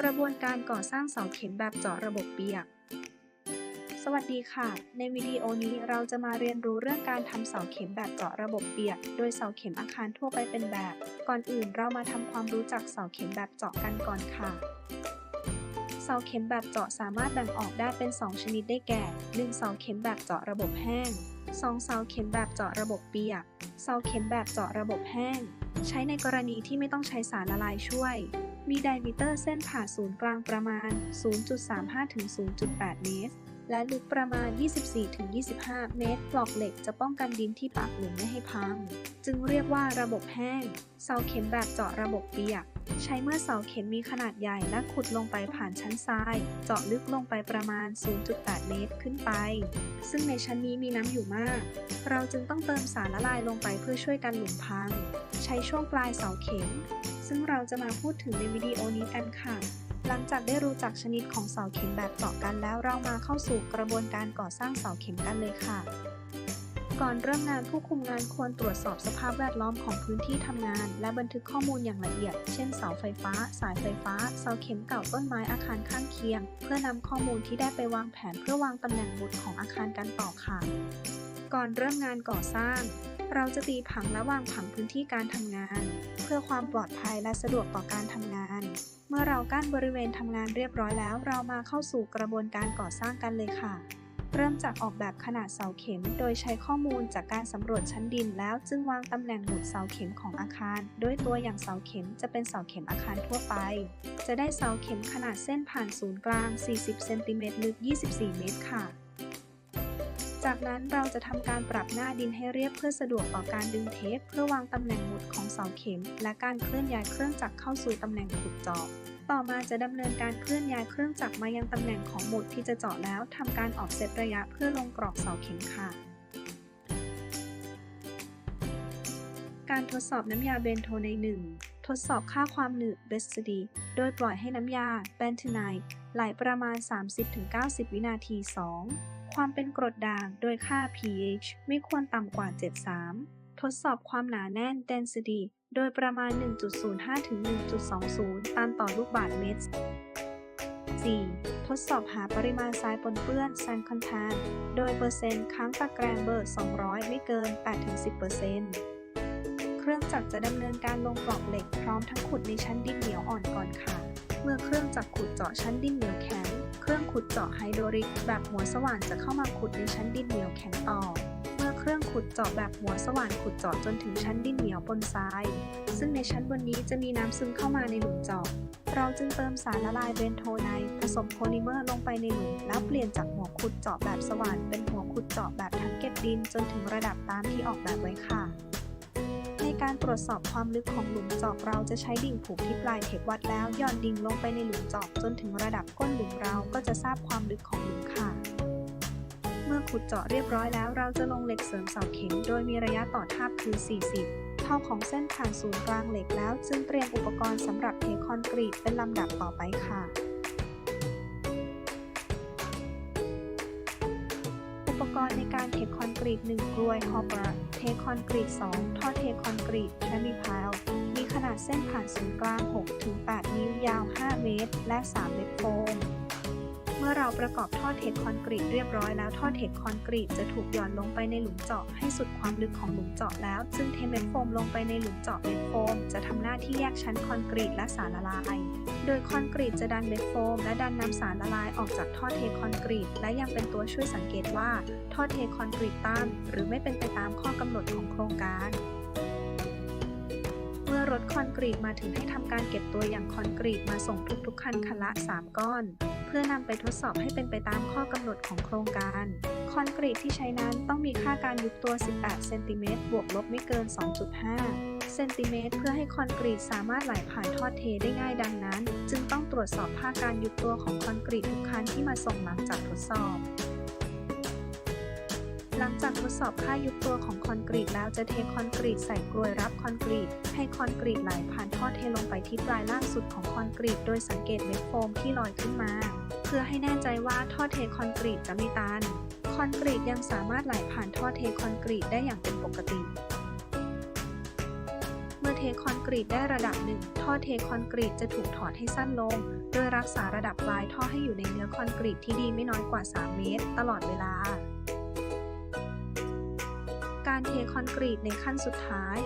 กระบวนการก่อสร้างเสาเข็มแบบเจาะระบบเปียก สวัสดีค่ะ ในวิดีโอนี้เราจะมาเรียนรู้เรื่องการทำเสาเข็มแบบเจาะระบบเปียก โดยเสาเข็มอาคารทั่วไปเป็นแบบ ก่อนอื่นเรามาทำความรู้จักเสาเข็มแบบเจาะกันก่อนค่ะ เสาเข็มแบบเจาะสามารถแบ่งออกได้เป็น 2 ชนิดได้แก่ 1 เสาเข็มแบบเจาะระบบแห้ง 2 เสาเข็มแบบเจาะระบบเปียก เสาเข็มแบบเจาะระบบแห้ง ใช้ในกรณีที่ไม่ต้องใช้สารละลายช่วย มีไดมิเตอร์เส้นผ่าศูนย์กลางประมาณ 0.35 ถึง 0.8 เมตร และลึกประมาณ 24 ถึง 25 เมตร ปลอกเหล็กจะป้องกันดินที่ปากหลุมไม่ให้พัง จึงเรียกว่าระบบแห้ง เสาเข็มแบบเจาะระบบเปียก ใช้เมื่อเสาเข็มมีขนาดใหญ่และขุดลงไปผ่านชั้นทราย เจาะลึกลงไปประมาณ 0.8 เมตรขึ้นไป ซึ่งในชั้นนี้มีน้ำอยู่มาก เราจึงต้องเติมสารละลายลงไปเพื่อช่วยกันหลุมพัง ใช้ช่วงปลายเสาเข็ม ซึ่งเราจะมาพูดถึงในวิดีโอนี้กันค่ะหลังจากได้รู้จักชนิดของเสาเข็มแบบเจาะกันแล้วเรามาเข้าสู่กระบวนการก่อสร้างเสาเข็มกันเลยค่ะ ก่อนเริ่มงานผู้คุมงานควรตรวจสอบสภาพแวดล้อมของพื้นที่ทำงาน และบันทึกข้อมูลอย่างละเอียด เช่นเสาไฟฟ้า สายไฟฟ้า เสาเข็มเก่าต้นไม้อาคารข้างเคียง เพื่อนำข้อมูลที่ได้ไปวางแผนเพื่อวางตำแหน่งบุตรของอาคารกันต่อค่ะ ก่อนเริ่มงานก่อสร้าง เราจะตีผังและวางผังพื้นที่การทำงาน เพื่อความปลอดภัยและสะดวกต่อการทำงาน เมื่อเรากั้นบริเวณทำงานเรียบร้อยแล้ว เรามาเข้าสู่กระบวนการก่อสร้างกันเลยค่ะ เริ่มจากออกแบบขนาดเสาเข็ม โดยใช้ข้อมูลจากการสำรวจชั้นดินแล้วจึงวางตำแหน่งหมุดเสาเข็มของอาคาร โดยตัวอย่างเสาเข็มจะเป็นเสาเข็มอาคารทั่วไป จะได้เสาเข็มขนาดเส้นผ่านศูนย์กลาง 40 เซนติเมตรลึก 24 เมตรค่ะจากนั้นเราจะทำการปรับหน้าดินให้เรียบเพื่อสะดวกต่อการดึงเทป เพื่อวางตำแหน่งหมุดของเสาเข็ม และการเคลื่อนย้ายเครื่องจักรเข้าสู่ตำแหน่งขุดเจาะ ต่อมาจะดำเนินการเคลื่อนย้ายเครื่องจักรมายังตำแหน่งของหมุดที่จะเจาะแล้วทำการออกเซตระยะเพื่อลงกรอกเสาเข็มค่ะ การทดสอบน้ำยาเบนโทใน 1 ทดสอบค่าความหนืดเบสดีโดยปล่อยให้น้ำยาเบนทไนไหลประมาณ 30-90 วินาที 2 ความเป็นกรดด่างโดยค่า pH ไม่ควรต่ำกว่า 73 ทดสอบความหนาแน่น density โดยประมาณ 1.05 ถึง 1.20 ตันต่อลูกบาศก์เมตร 4. ทดสอบหาปริมาณทรายปนเปื้อน sand content โดยเปอร์เซ็นต์ค้างตะแกรงเบอร์ 200 ไม่เกิน 8-10%เครื่องจักรจะดำเนินการลงปลอกเหล็กพร้อมทั้งขุดในชั้นดินเหนียวอ่อนก่อนค่ะ เมื่อเครื่องจักรขุดเจาะชั้นดินเหนียวแข็ง เครื่องขุดเจาะไฮโดรลิกแบบหัวสว่านจะเข้ามาขุดในชั้นดินเหนียวแข็งต่อ เมื่อเครื่อง ขุดเจาะแบบหัวสว่านขุดเจาะจนถึงชั้นดินเหนียวปนทราย ซึ่งในชั้นบนนี้จะมีน้ำซึมเข้ามาในหลุมเจาะ เราจึงเติมสารละลายเบนโทไนผสมโพลิเมอร์ลงไปในหลุมแล้วเปลี่ยนจากหัวขุดเจาะแบบสว่านเป็นหัวขุดเจาะแบบถังเก็บดินจนถึงระดับตามที่ออกแบบไว้ค่ะในการตรวจสอบความลึกของหลุมเจาะเราจะใช้ดิ่งผูกที่ปลายเทปวัดแล้วย่อนดิ่งลงไปในหลุมเจาะจนถึงระดับก้นหลุมเราก็จะทราบความลึกของหลุมค่ะ เมื่อขุดเจาะเรียบร้อยแล้ว เราจะลงเหล็กเสริมเสาเข็ม โดยมีระยะต่อทาบคือ 40 เท่าของเส้นผ่านศูนย์กลางเหล็กแล้ว จึงเตรียมอุปกรณ์สำหรับเทคอนกรีตเป็นลำดับต่อไปค่ะอุปกรณ์ในการเทคอนกรีต1กลวยฮอปเปอร์เทคอนกรีต2ท่อเทคอนกรีตแคมิพายมีขนาดเส้นผ่านศูนย์กลาง 6-8 นิ้วยาว 5 เมตร และ 3 เม็ดโฟมเมื่อเร ประกอบท่อเทคคอนกรีตเรียบร้อยแล้วท่อเทคคอนกรีตจะถูกหย่อนลงไปในหลุมเจาะให้สุดความลึกของหลุมเจาะแล้วจึงเทเม็ดโฟมลงไปในหลุมเจาะเม็ดโฟม จะทำหน้าที่แยกชั้นคอนกรีตและสารละลาย โดยคอนกรีตจะดันเม็ดโฟม และดันน้ำสารละลายออกจากท่อเทคอนกรีต และยังเป็นตัวช่วยสังเกตว่าท่อเทคอนกรีตต้านหรือไม่เป็นไปตามข้อกำหนดของโครงการเมื่อรถคอนกรีตมาถึงให้ทำการเก็บตัวอย่างคอนกรีตมาส่งทุกๆคันคันละ 3 ก้อน พื่อนำไปทดสอบให้เป็นไปตามข้อกำหนดของโครงการ คอนกรีตที่ใช้นั้นต้องมีค่าการยุบตัว 18 เซนติเมตรบวกลบไม่เกิน 2.5 เซนติเมตรเพื่อให้คอนกรีตสามารถไหลผ่านท่อเทได้ง่ายดังนั้น จึงต้องตรวจสอบค่าการยุบตัวของคอนกรีตทุกครั้งที่มาส่งหลังจากทดสอบ หลังจากทดสอบค่ายุบตัวของคอนกรีตแล้วจะเทคอนกรีตใส่กลวยรับคอนกรีต ให้คอนกรีตไหลผ่านท่อเทลงไปที่ปลายล่างสุดของคอนกรีต โดยสังเกตเม็ดโฟมที่ลอยขึ้นมา เพื่อให้แน่ใจว่าท่อเทคอนกรีตจะไม่ตันคอนกรีตยังสามารถไหลผ่านท่อเทคอนกรีตได้อย่างเป็นปกติเมื่อเทคอนกรีตได้ระดับหนึ่ง ท่อเทคอนกรีตจะถูกถอดให้สั้นลง โดยรักษาระดับปลายท่อให้อยู่ในเนื้อคอนกรีตที่ดีไม่น้อยกว่า 3 เมตร ตลอดเวลา การเทคอนกรีตในขั้นสุดท้าย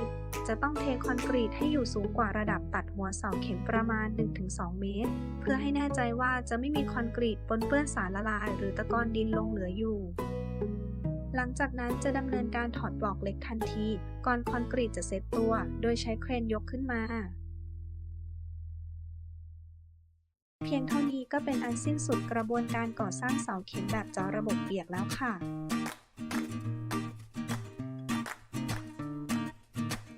จะต้องเทคอนกรีตให้อยู่สูงกว่าระดับตัดหัวเสาเข็มประมาณ 1-2 เมตร เพื่อให้แน่ใจว่าจะไม่มีคอนกรีตปนเปื้อนสารละลาย หรือตะกอนดินลงเหลืออยู่ หลังจากนั้นจะดำเนินการถอดปลอกเหล็กทันที ก่อนคอนกรีตจะเซตตัว โดยใช้เครนยกขึ้นมาเพียงเท่านี้ก็เป็นอันสิ้นสุดกระบวนการก่อสร้างเสาเข็มแบบจาะระบบเปียกแล้วค่ะ